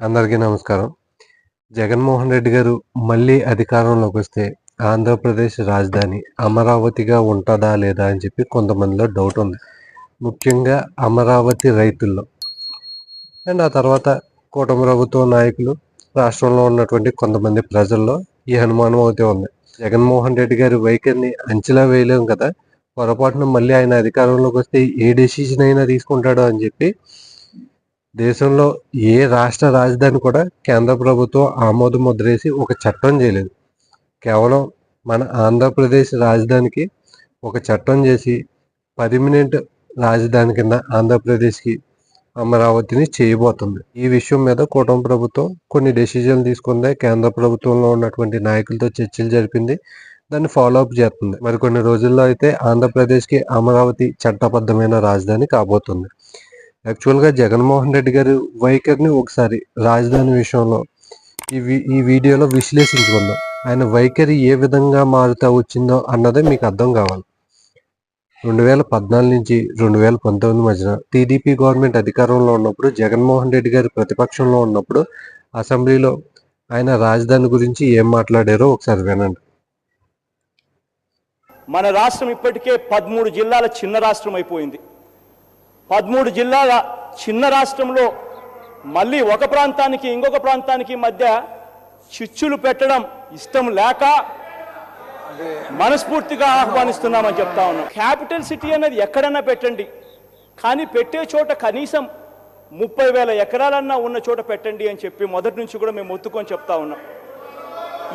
అందరికీ నమస్కారం. జగన్మోహన్ రెడ్డి గారు మళ్ళీ అధికారంలోకి వస్తే ఆంధ్రప్రదేశ్ రాజధాని అమరావతిగా ఉంటుందా లేదా అని చెప్పి కొంతమందిలో డౌట్ ఉంది. ముఖ్యంగా అమరావతి రైతుల్లో. అండ్ ఆ తర్వాత కూటమి ప్రభుత్వ నాయకులు రాష్ట్రంలో ఉన్నటువంటి కొంతమంది ప్రజల్లో ఈ అనుమానం అయితే ఉంది. జగన్మోహన్ రెడ్డి గారి వైఖరిని అంచనా వేయలేము కదా. పొరపాటున మళ్ళీ ఆయన అధికారంలోకి వస్తే ఏ డెసిషన్ అయినా తీసుకుంటాడో అని చెప్పి దేశంలో ఏ రాష్ట్ర రాజధాని కూడా కేంద్ర ప్రభుత్వం ఆమోద ముద్రేసి ఒక చట్టం చేయలేదు. కేవలం మన ఆంధ్రప్రదేశ్ రాజధానికి ఒక చట్టం చేసి పర్మినెంట్ రాజధాని కింద ఆంధ్రప్రదేశ్కి అమరావతిని చేయబోతుంది. ఈ విషయం మీద కూటమి ప్రభుత్వం కొన్ని డెసిజన్లు తీసుకుంది. కేంద్ర ప్రభుత్వంలో ఉన్నటువంటి నాయకులతో చర్చలు జరిపింది. దాన్ని ఫాలో అప్ చేస్తుంది. మరి కొన్ని రోజుల్లో అయితే ఆంధ్రప్రదేశ్కి అమరావతి చట్టబద్ధమైన రాజధాని కాబోతుంది. యాక్చువల్గా జగన్మోహన్ రెడ్డి గారి వైఖరిని ఒకసారి రాజధాని విషయంలో ఈ ఈ వీడియోలో విశ్లేషించుకుందాం. ఆయన వైఖరి ఏ విధంగా మారుతా వచ్చిందో అన్నదే మీకు అర్థం కావాలి. రెండు వేల పద్నాలుగు నుంచి రెండు వేల పంతొమ్మిది మధ్యన టీడీపీ గవర్నమెంట్ అధికారంలో ఉన్నప్పుడు జగన్మోహన్ రెడ్డి గారి ప్రతిపక్షంలో ఉన్నప్పుడు అసెంబ్లీలో ఆయన రాజధాని గురించి ఏం మాట్లాడారో ఒకసారి వినండి. మన రాష్ట్రం ఇప్పటికే పదమూడు జిల్లాల చిన్న రాష్ట్రం అయిపోయింది. పదమూడు జిల్లాల చిన్న రాష్ట్రంలో మళ్ళీ ఒక ప్రాంతానికి ఇంకొక ప్రాంతానికి మధ్య చిచ్చులు పెట్టడం ఇష్టం లేక మనస్ఫూర్తిగా ఆహ్వానిస్తున్నామని చెప్తా ఉన్నాం. క్యాపిటల్ సిటీ అనేది ఎక్కడన్నా పెట్టండి. కానీ పెట్టే చోట కనీసం ముప్పై వేల ఎకరాలన్నా ఉన్న చోట పెట్టండి అని చెప్పి మొదటి నుంచి కూడా మేము ఒత్తుకొని చెప్తా ఉన్నాం.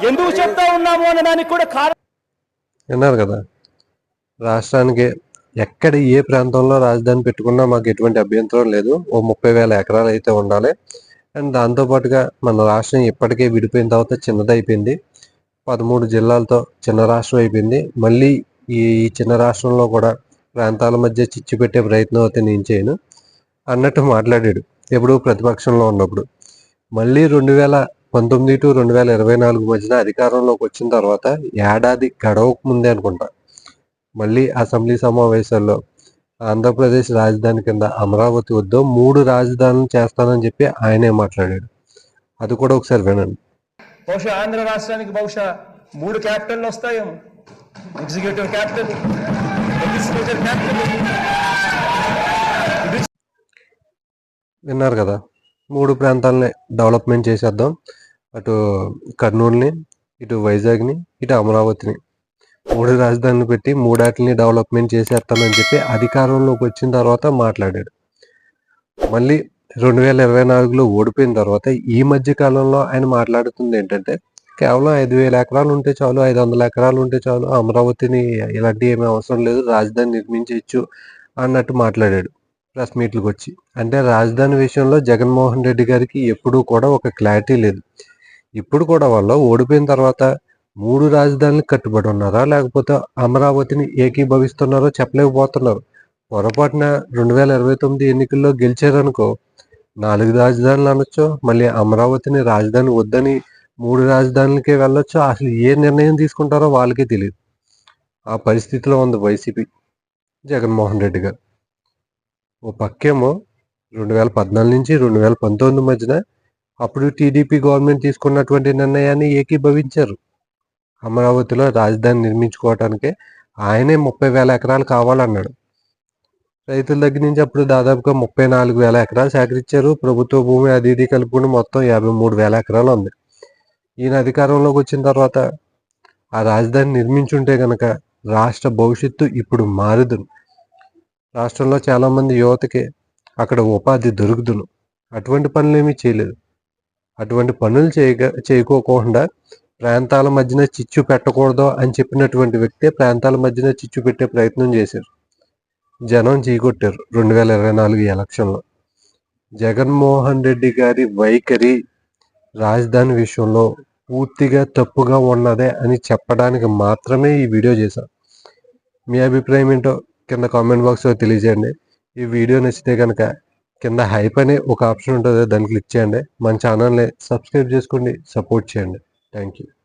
ఎందుకు చెప్తా ఉన్నాము అనడానికి కూడా కారణం విన్నారు కదా? రాష్ట్రానికి ఎక్కడ ఏ ప్రాంతంలో రాజధాని పెట్టుకున్నా మాకు ఎటువంటి అభ్యంతరం లేదు. ఓ ముప్పై వేల ఎకరాలు అయితే ఉండాలి. అండ్ దాంతోపాటుగా మన రాష్ట్రం ఇప్పటికే విడిపోయిన తర్వాత చిన్నదైపోయింది. పదమూడు జిల్లాలతో చిన్న రాష్ట్రం అయిపోయింది. మళ్ళీ ఈ చిన్న రాష్ట్రంలో కూడా ప్రాంతాల మధ్య చిచ్చు పెట్టే ప్రయత్నం అయితే నేను చేయను. అన్నట్టు మాట్లాడాడు. ఎప్పుడు ప్రతిపక్షంలో ఉన్నప్పుడు. మళ్ళీ రెండు వేల పంతొమ్మిది టు రెండు వేల ఇరవై నాలుగు మధ్యన అధికారంలోకి వచ్చిన తర్వాత ఏడాది గడవక ముందే అనుకుంటా. మళ్ళీ అసెంబ్లీ సమావేశాల్లో ఆంధ్రప్రదేశ్ రాజధాని కింద అమరావతి వద్దు మూడు రాజధానులు చేస్తానని చెప్పి ఆయనే మాట్లాడాడు. అది కూడా ఒకసారి వినండి. బహుశా ఆంధ్ర రాష్ట్రానికి బహుశా మూడు క్యాపిటల్ వస్తాయేమో. ఎగ్జిక్యూటివ్ క్యాపిటల్ లెజిస్లేచర్ క్యాపిటల్ విన్నారు కదా మూడు ప్రాంతాలని డెవలప్మెంట్ చేసేద్దాం. అటు కర్నూలుని ఇటు వైజాగ్ని ఇటు అమరావతిని. మూడు రాజధానులు పెట్టి మూడాటిని డెవలప్మెంట్ చేసేస్తానని చెప్పి అధికారంలోకి వచ్చిన తర్వాత మాట్లాడాడు. మళ్ళీ రెండు వేల ఇరవై నాలుగులో ఓడిపోయిన తర్వాత ఈ మధ్య కాలంలో ఆయన మాట్లాడుతుంది ఏంటంటే కేవలం ఐదు వేల ఎకరాలు ఉంటే చాలు ఐదు వందల ఎకరాలు ఉంటే చాలు అమరావతిని ఇలాంటి ఏమీ అవసరం లేదు రాజధాని నిర్మించవచ్చు అన్నట్టు మాట్లాడాడు ప్రెస్ మీట్లకు వచ్చి. అంటే రాజధాని విషయంలో జగన్మోహన్ రెడ్డి గారికి ఎప్పుడూ కూడా ఒక క్లారిటీ లేదు. ఇప్పుడు కూడా వాళ్ళు ఓడిపోయిన తర్వాత మూడు రాజధానులు కట్టుబడి ఉన్నారా? లేకపోతే అమరావతిని ఏకీభవిస్తున్నారో చెప్పలేకపోతున్నారు. పొరపాటున రెండు వేల ఇరవై తొమ్మిది ఎన్నికల్లో గెలిచారనుకో నాలుగు రాజధానులు అనొచ్చు మళ్ళీ అమరావతిని రాజధాని వద్దని మూడు రాజధానులకే వెళ్ళొచ్చు అసలు ఏ నిర్ణయం తీసుకుంటారో వాళ్ళకే తెలియదు ఆ పరిస్థితిలో ఉంది వైసీపీ. జగన్మోహన్ రెడ్డి గారు. ఓ పక్కేమో రెండు వేల పద్నాలుగు నుంచి రెండు వేల పంతొమ్మిది మధ్యన అప్పుడు టీడీపీ గవర్నమెంట్ తీసుకున్నటువంటి నిర్ణయాన్ని ఏకీభవించారు. అమరావతిలో రాజధాని నిర్మించుకోవటానికి ఆయనే ముప్పై వేల ఎకరాలు కావాలన్నాడు. రైతుల దగ్గర నుంచి అప్పుడు దాదాపుగా ముప్పై నాలుగు వేల ఎకరాలు సేకరించారు. ప్రభుత్వ భూమి అది ఇది కలుపుకుని మొత్తం యాభై మూడు వేల ఎకరాలు ఉంది. ఈయన అధికారంలోకి వచ్చిన తర్వాత ఆ రాజధాని నిర్మించుంటే కనుక రాష్ట్ర భవిష్యత్తు ఇప్పుడు మారుదును. రాష్ట్రంలో చాలామంది యువతకి అక్కడ ఉపాధి దొరుకుదును. అటువంటి పనులు ఏమీ చేయలేదు. అటువంటి పనులు చేయక చేయకోకుండా ప్రాంతాల మధ్యన చిచ్చు పెట్టకూడదు అని చెప్పినటువంటి వ్యక్తి ప్రాంతాల మధ్యన చిచ్చు పెట్టే ప్రయత్నం చేశారు. జనం చీకొట్టారు రెండు వేల ఇరవై నాలుగు ఎలక్షన్లో. జగన్మోహన్ రెడ్డి గారి వైఖరి రాజధాని విషయంలో పూర్తిగా తప్పుగా ఉన్నదే అని చెప్పడానికి మాత్రమే ఈ వీడియో చేశాను మీ అభిప్రాయం ఏంటో కింద కామెంట్ బాక్స్లో తెలియజేయండి. ఈ వీడియో నచ్చితే కనుక కింద హైప్ అనే ఒక ఆప్షన్ ఉంటుంది దాన్ని క్లిక్ చేయండి. మన ఛానల్ని సబ్స్క్రైబ్ చేసుకోండి సపోర్ట్ చేయండి. Thank you.